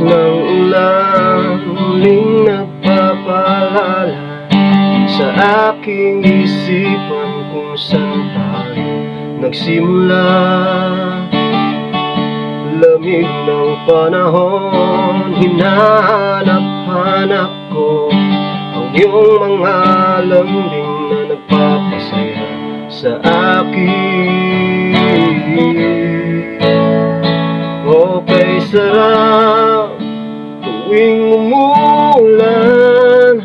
Bukas ng ulan, muling nagpapaalala Sa aking isipan kung saan tayo nagsimula. Lamig ng panahon, hinahanap-hanap ko Ang iyong mga lambing na nagpapasaya sa akin. Oh, okay, sarap umulan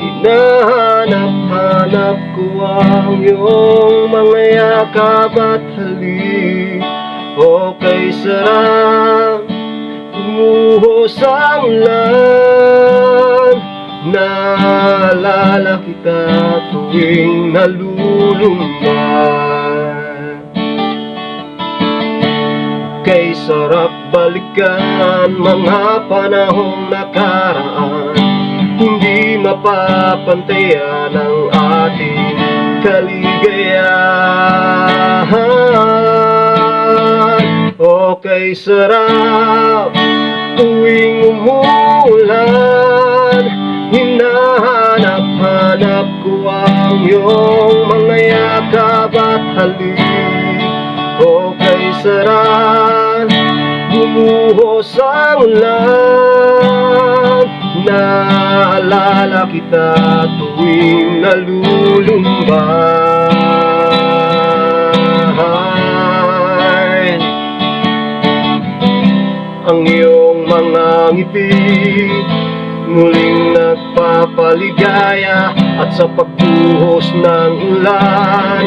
Hinahanap-hanap ko ang iyong mga yakap at halik Okay, sarap Tumuhos ang ulan. Naalala kita tuwing nalulumban sarap balikan mga panahong nakaraan. Hindi mapapantayan ang ating kaligayahan. Okay sarap tuwing umulan Hinahanap-hanap ko ang iyong mga yakap at halik. Okay sarap Bumuhos ang ulan Naalala kita tuwing nalulumbay Ang iyong mga ngiti Muling nagpapaligaya At sa pagbuhos ng ulan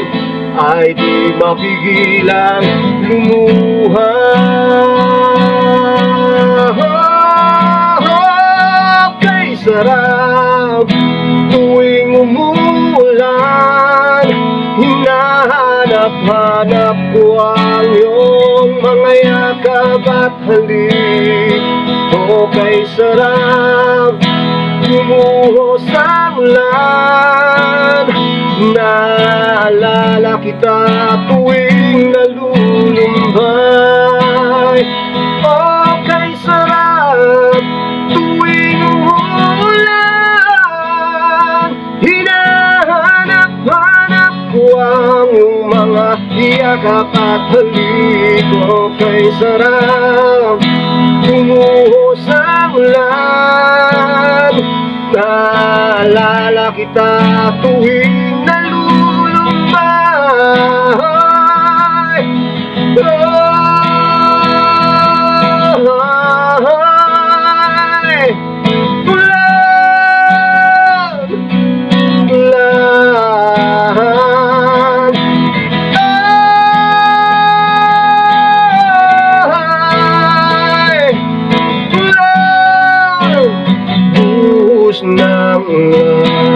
Ay di mapigilang lumuha sarap tuwing umulan Hinahanap-hanap ko ang iyong mga yakap at halik. O kay sarap. Lumuhos ang ulan. Naalala kita tuwing yakap at halik O kay sarap. Tumuhos ang ulan. Naalala kita tuwing nalulumbay Ay, nam